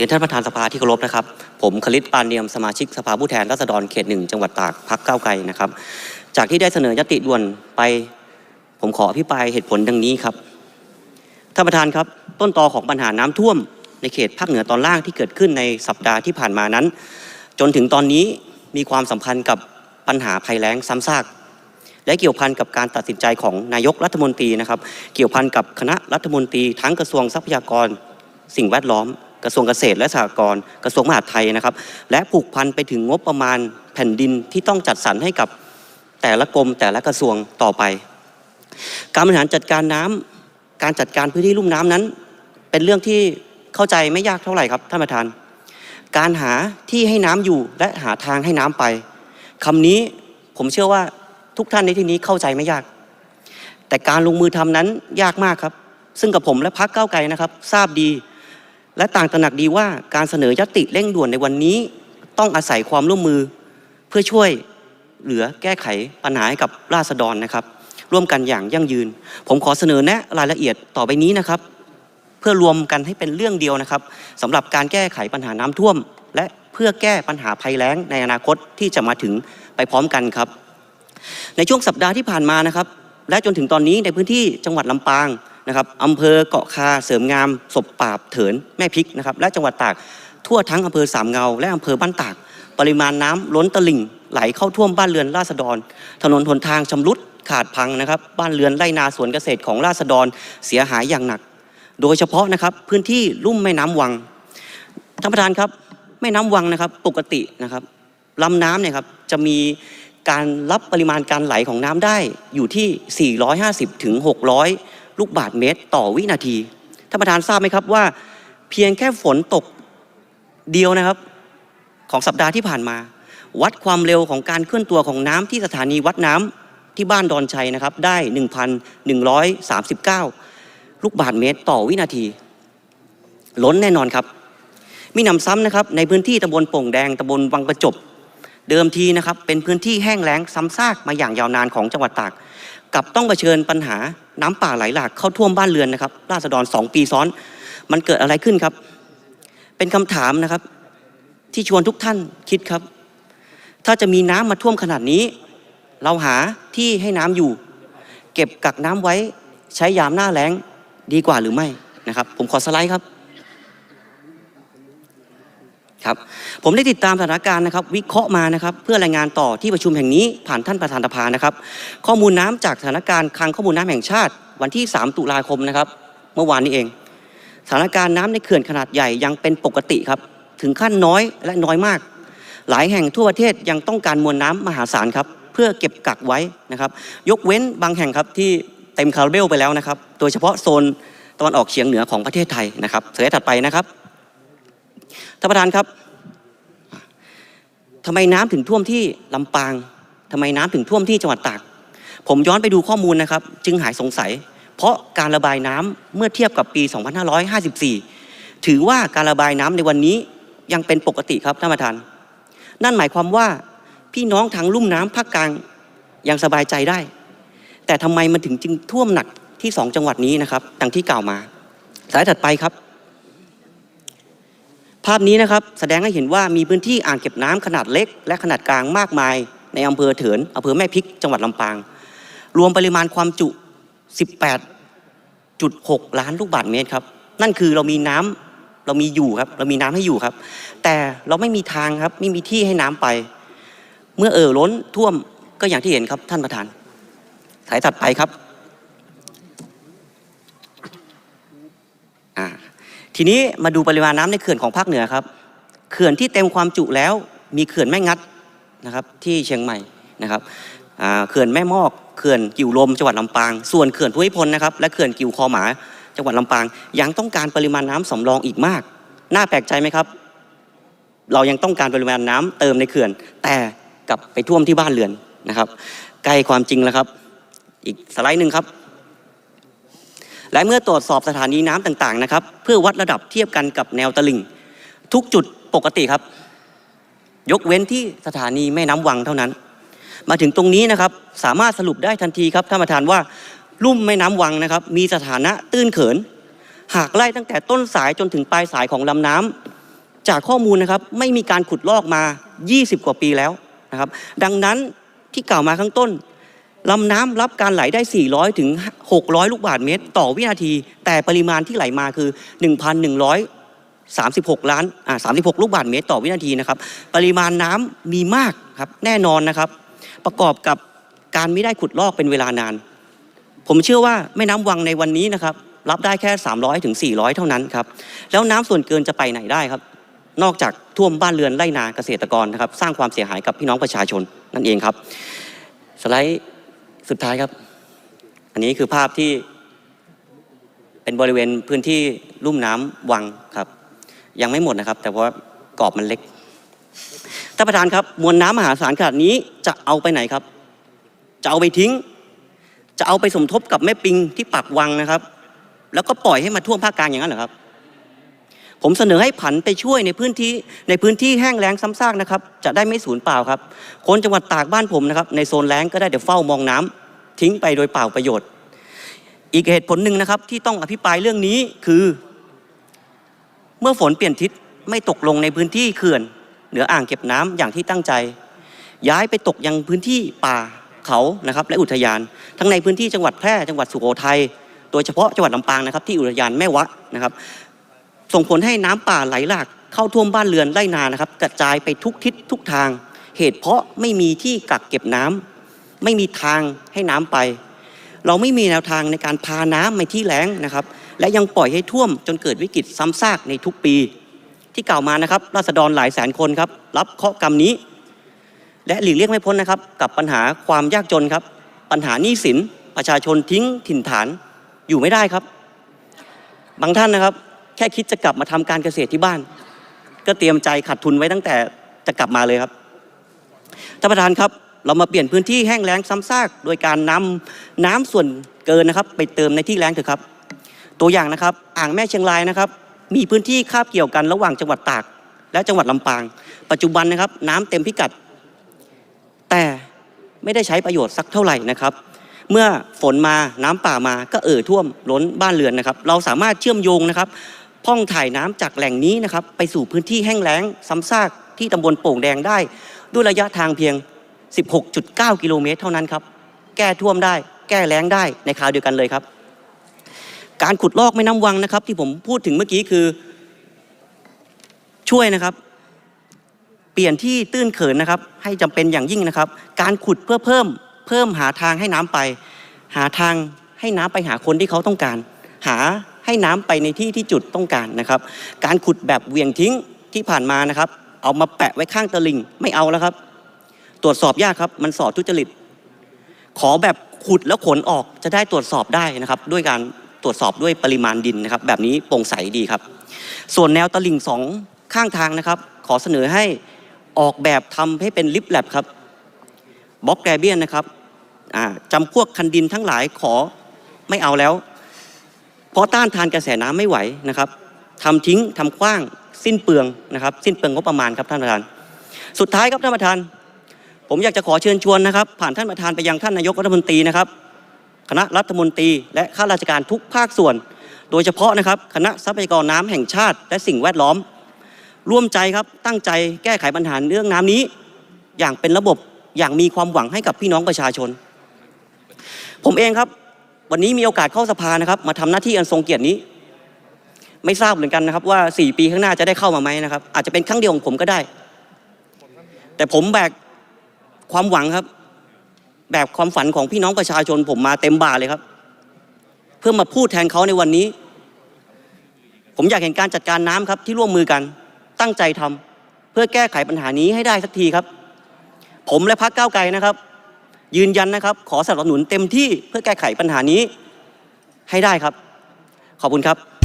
รียนท่านประธานสภาที่เคารพนะครับ ผมคลิตปานเนียมสมาชิกสภาผู้แทนราษฎรเขตหนึ่งจังหวัดตากพักเก้าไกลนะครับ จากที่ได้เสนอยติด่วนไป ผมขออภิปรายเหตุผลดังนี้ครับท่านประธานครับ ต้นตอของปัญหาน้ำท่วม ในเขตภาคเหนือตอนล่างที่เกิดขึ้นในสัปดาห์ที่ผ่านมานั้น จนถึงตอนนี้มีความสัมพันธ์กับปัญหาภัยแล้งซ้ำซากและเกี่ยวพันกับการตัดสินใจของนายกรัฐมนตรีนะครับ เกี่ยวพันกับคณะรัฐมนตรีทั้งกระทรวงทรัพยากรสิ่งแวดล้อม กระทรวงเกษตรและสหกรณ์กระทรวงมหาดไทยนะครับ และผูกพันไปถึงงบประมาณแผ่นดินที่ต้องจัดสรรให้กับแต่ละกรมแต่ละกระทรวงต่อไป การบริหารจัดการน้ำการจัดการพื้นที่ลุ่มน้ำนั้น เป็นเรื่องที่เข้าใจไม่ยากเท่าไหร่ครับท่านประธาน การหาที่ให้น้ำอยู่และหาทางให้น้ำไปคำนี้ผมเชื่อว่าทุกท่านในที่นี้เข้าใจไม่ยาก แต่การลงมือทำนั้นยากมากครับ ซึ่งกับผมและพักเก้าไกลนะครับ ทราบดี และต่างตระหนักดีว่าการเสนอยติเร่งด่วนในวันนี้ ต้องอาศัยความร่วมมือ เพื่อช่วยเหลือแก้ไขปัญหาให้กับราษฎรนะครับ ร่วมกันอย่างยั่งยืน ผมขอเสนอแนะรายละเอียดต่อไปนี้นะครับ เพื่อรวมกันให้เป็นเรื่องเดียวนะครับสำหรับการแก้ไขปัญหาน้ำท่วม และเพื่อแก้ปัญหาภัยแล้งในอนาคตที่จะมาถึงไปพร้อมกันครับ ในช่วงสัปดาห์ที่ผ่านมานะครับ และจนถึงตอนนี้ในพื้นที่จังหวัดลำปาง นะครับอำเภอเกาะคาเสริมงาม ศพปราบเถินแม่พริกนะครับและจังหวัดตากทั่วทั้งอำเภอสามเงา และอำเภอบ้านตาก ปริมาณน้ำล้นตลิ่ง ไหลเข้าท่วมบ้านเรือนราษฎร ถนนหนทางชำรุดขาดพังนะครับ บ้านเรือนไร่นาสวนเกษตรของราษฎรเสียหายอย่างหนัก โดยเฉพาะนะครับพื้นที่ลุ่มแม่น้ำวังท่านประธานครับแม่น้ำวังนะครับปกตินะครับลำน้ำเนี่ยครับจะมีการรับปริมาณการไหลของน้ำได้อยู่ที่ 450ถึง600 ลูกบาศก์เมตรต่อวินาทีท่านประธานทราบไหมครับว่า เพียงแค่ฝนตกเดียวนะครับ ของสัปดาห์ที่ผ่านมา วัดความเร็วของการเคลื่อนตัวของน้ำที่สถานีวัดน้ำที่บ้านดอนชัยนะครับ ได้ 1,139 ลูกบาศก์เมตรต่อวินาที ล้นแน่นอนครับ มีนำซ้ำนะครับในพื้นที่ตำบลโป่งแดงตำบลวังประจบ เดิมทีนะครับเป็นพื้นที่แห้งแล้งซ้ำซากมาอย่างยาวนานของจังหวัดตาก กับต้องเผชิญปัญหาน้ำป่าไหลหลากเข้าท่วมบ้านเรือนนะครับ ราษฎรสองปีซ้อน มันเกิดอะไรขึ้นครับ เป็นคำถามนะครับ ที่ชวนทุกท่านคิดครับ ถ้าจะมีน้ำมาท่วมขนาดนี้ เราหาที่ให้น้ำอยู่ เก็บกักน้ำไว้ใช้ยามหน้าแล้งดีกว่าหรือไม่นะครับ ผมขอสไลด์ครับ ครับผมได้ติดตามสถานการณ์นะครับ วิเคราะห์มานะครับ เพื่อรายงานต่อที่ประชุมแห่งนี้ผ่านท่านประธานสภานะครับ ข้อมูลน้ำจากสถานการณ์คลังข้อมูลน้ำแห่งชาติ วันที่ 3 ตุลาคมนะครับ เมื่อวานนี้เอง สถานการณ์น้ำในเขื่อนขนาดใหญ่ยังเป็นปกติครับ ถึงขั้นน้อยและน้อยมาก หลายแห่งทั่วประเทศยังต้องการมวลน้ำมหาศาลครับ เพื่อเก็บกักไว้นะครับ ยกเว้นบางแห่งครับที่เต็มคาราเบลไปแล้วนะครับ โดยเฉพาะโซนตะวันออกเฉียงเหนือของประเทศไทยนะครับสไลด์ถัดไปนะครับ ท่านประธานครับทำไมน้ำถึงท่วมที่ลำปางทำไมน้ำถึงท่วมที่จังหวัดตาก ผมย้อนไปดูข้อมูลนะครับ จึงหายสงสัย เพราะการระบายน้ำเมื่อเทียบกับปี 2554 ถือว่าการระบายน้ำในวันนี้ยังเป็นปกติครับท่านประธาน นั่นหมายความว่าพี่น้องทางลุ่มน้ำภาคกลางยังสบายใจได้ แต่ทำไมมันถึงจึงท่วมหนักที่สองจังหวัดนี้นะครับดังที่กล่าวมา สายถัดไปครับ ภาพนี้นะครับแสดงให้เห็นว่ามีพื้นที่อ่างเก็บน้ำขนาดเล็ก และขนาดกลางมากมาย ในอำเภอเถินอำเภอแม่พริกจังหวัดลำปาง รวมปริมาณความจุ 18.6 ล้านลูกบาศก์เมตรครับนั่นคือเรามีน้ำเรามีอยู่ครับเรามีน้ำให้อยู่ครับ แต่เราไม่มีทางครับไม่มีที่ให้น้ำไป เมื่อเอ่อล้นท่วมก็อย่างที่เห็นครับท่านประธานสายถัดไปครับอ่า ทีนี้มาดูปริมาณน้ำในเขื่อนของภาคเหนือครับ เขื่อนที่เต็มความจุแล้วมีเขื่อนแม่งัดนะครับที่เชียงใหม่นะครับเขื่อนแม่มอกเขื่อนกิ่วลมจังหวัดลำปาง ส่วนเขื่อนภูมิพลนะครับและเขื่อนกิ่วคอหมาจังหวัดลำปาง ยังต้องการปริมาณน้ำสำรองอีกมาก น่าแปลกใจไหมครับ เรายังต้องการปริมาณน้ำเติมในเขื่อน แต่กลับไปท่วมที่บ้านเรือนนะครับใกล้ความจริงแล้วครับ อีกสไลด์หนึ่งครับ และเมื่อตรวจสอบสถานีน้ำต่างๆนะครับเพื่อวัดระดับเทียบกันกับแนวตลิ่ง ทุกจุดปกติครับ ยกเว้นที่สถานีแม่น้ำวังเท่านั้น มาถึงตรงนี้นะครับสามารถสรุปได้ทันทีครับท่านประธานว่าลุ่มแม่น้ำวังนะครับ มีสถานะตื้นเขิน หากไล่ตั้งแต่ต้นสายจนถึงปลายสายของลำน้จากข้อมูลนะครับไม่มีการขุดลอกมา 20 กว่าปีแล้วนะครับ ดังนั้นที่กล่าวมาข้างต้น ลำน้ำรับการไหลได้ 400 ถึง 600 ลูกบาศก์เมตร ต่อวินาที แต่ปริมาณที่ไหลมาคือ 1,136 ล้านอ่า36 ลูกบาศก์เมตร ต่อวินาทีนะครับ ปริมาณน้ำมีมากครับ แน่นอนนะครับ ประกอบกับการไม่ได้ขุดลอกเป็นเวลานาน ผมเชื่อว่าแม่น้ำวังในวันนี้นะครับ รับได้แค่ 300 ถึง 400 เท่านั้นครับ แล้วน้ำส่วนเกินจะไปไหนได้ครับ นอกจากท่วมบ้านเรือนไร่นาเกษตรกรนะครับ สร้างความเสียหายกับพี่น้องประชาชนนั่นเองครับ สไลด์ สุดท้ายครับ อันนี้คือภาพที่เป็นบริเวณพื้นที่ลุ่มน้ำวังครับ ยังไม่หมดนะครับ แต่เพราะว่ากรอบมันเล็กท่านประธานครับ มวลน้ำมหาศาลขนาดนี้จะเอาไปไหนครับ จะเอาไปทิ้ง จะเอาไปสมทบกับแม่ปิงที่ปากวังนะครับ แล้วก็ปล่อยให้มาท่วมภาคกลางอย่างนั้นเหรอครับ ผมเสนอให้ผันไปช่วยในพื้นที่ในพื้นที่แห้งแล้งซ้ำซากนะครับ จะได้ไม่สูญเปล่าครับ คนจังหวัดตากบ้านผมนะครับ ในโซนแล้งก็ได้เดี๋ยวเฝ้ามองน้ำทิ้งไปโดยเปล่าประโยชน์ อีกเหตุผลหนึ่งนะครับ ที่ต้องอภิปรายเรื่องนี้คือ เมื่อฝนเปลี่ยนทิศไม่ตกลงในพื้นที่เขื่อน เหนืออ่างเก็บน้ำอย่างที่ตั้งใจ ย้ายไปตกยังพื้นที่ป่าเขานะครับ และอุทยาน ทั้งในพื้นที่จังหวัดแพร่จังหวัดสุโขทัยโดยเฉพาะจังหวัดลำปางนะครับที่อุทยานแม่วะนะครับ ส่งผลให้น้ำป่าไหลหลากเข้าท่วมบ้านเรือนไร่นานะครับ กระจายไปทุกทิศทุกทาง เหตุเพราะไม่มีที่กักเก็บน้ำไม่มีทางให้น้ำไป เราไม่มีแนวทางในการพาน้ำไปที่แล้งนะครับ และยังปล่อยให้ท่วมจนเกิดวิกฤตซ้ำซากในทุกปี ที่กล่าวมานะครับราษฎรหลายแสนคนครับรับเคราะห์กรรมนี้ และหลีกเลี่ยงไม่พ้นนะครับ กับปัญหาความยากจนครับ ปัญหาหนี้สินประชาชนทิ้งถิ่นฐานอยู่ไม่ได้ครับ บางท่านนะครับ ค่คิดจะกลับมาทำการเกษตรที่บ้าน ก็เตรียมใจขาดทุนไว้ตั้งแต่จะกลับมาเลยครับท่านประธานครับเรามาเปลี่ยนพื้นที่แห้งแล้งซ้ำซาก โดยการนำน้ำส่วนเกินนะครับ ไปเติมในที่แล้งเถอะครับ ตัวอย่างนะครับ อ่างแม่เชียงรายนะครับ มีพื้นที่คาบเกี่ยวกันระหว่างจังหวัดตาก และจังหวัดลำปาง ปัจจุบันนะครับ น้ำเต็มพิกัด แต่ไม่ได้ใช้ประโยชน์สักเท่าไหร่นะครับ เมื่อฝนมาน้ำป่ามาก็เอ่อท่วมล้นบ้านเรือนนะครับ เราสามารถเชื่อมโยงนะครับ พ่องถ่ายน้ำจากแหล่งนี้นะครับไปสู่พื้นที่แห้งแล้งซ้ำซากที่ตำบลโป่งแดงได้ ด้วยระยะทางเพียง 16.9 กิโลเมตรเท่านั้นครับ แก้ท่วมได้ แก้แล้งได้ในคราวเดียวกันเลยครับ การขุดลอกแม่น้ำวังนะครับ ที่ผมพูดถึงเมื่อกี้คือ ช่วยนะครับ เปลี่ยนที่ตื้นเขินนะครับ ให้จำเป็นอย่างยิ่งนะครับ การขุดเพื่อเพิ่ม เพิ่มหาทางให้น้ำไป หาทางให้น้ำไปหาคนที่เขาต้องการ หา ให้น้ำไปในที่ที่จุดต้องการนะครับ การขุดแบบเวียงทิ้งที่ผ่านมานะครับ เอามาแปะไว้ข้างตลิ่งไม่เอาแล้วครับ ตรวจสอบยากครับมันสอบทุจริต ขอแบบขุดแล้วขนออกจะได้ตรวจสอบได้นะครับ ด้วยการตรวจสอบด้วยปริมาณดินนะครับ แบบนี้โปร่งใสดีครับ ส่วนแนวตลิ่งสองข้างทางนะครับ ขอเสนอให้ออกแบบทำให้เป็นลิฟแลบครับบล็อกแกรเบียนนะครับอ่าจำพวกคันดินทั้งหลายขอไม่เอาแล้ว เพราะต้านทานกระแสน้ำไม่ไหวนะครับทำทิ้งทำคว้างสิ้นเปลืองนะครับ สิ้นเปลืองงบประมาณครับท่านประธาน สุดท้ายครับท่านประธาน ผมอยากจะขอเชิญชวนนะครับ ผ่านท่านประธานไปยังท่านนายกรัฐมนตรีนะครับ คณะรัฐมนตรี และข้าราชการทุกภาคส่วน โดยเฉพาะนะครับ คณะทรัพยากรน้ำแห่งชาติ และสิ่งแวดล้อม ร่วมใจครับตั้งใจแก้ไขปัญหาเรื่องน้ำนี้ อย่างเป็นระบบอย่างมีความหวังให้กับพี่น้องประชาชน ผมเองครับ วันนี้มีโอกาสเข้าสภานะครับ มาทำหน้าที่อันทรงเกียรตินี้ ไม่ทราบเหมือนกันนะครับ ว่า 4 ปีข้างหน้าจะได้เข้ามาไหมนะครับ อาจจะเป็นครั้งเดียวของผมก็ได้ แต่ผมแบกความหวังครับ แบกความฝันของพี่น้องประชาชน ผมมาเต็มบ่าเลยครับ เพื่อมาพูดแทนเขาในวันนี้ ผมอยากเห็นการจัดการน้ำครับ ที่ร่วมมือกันตั้งใจทำเพื่อแก้ไขปัญหานี้ให้ได้สักทีครับ ผมและพรรคก้าวไกลนะครับ ยืนยันนะครับ ขอสนับสนุนเต็มที่เพื่อแก้ไขปัญหานี้ให้ได้ครับ ขอบคุณครับ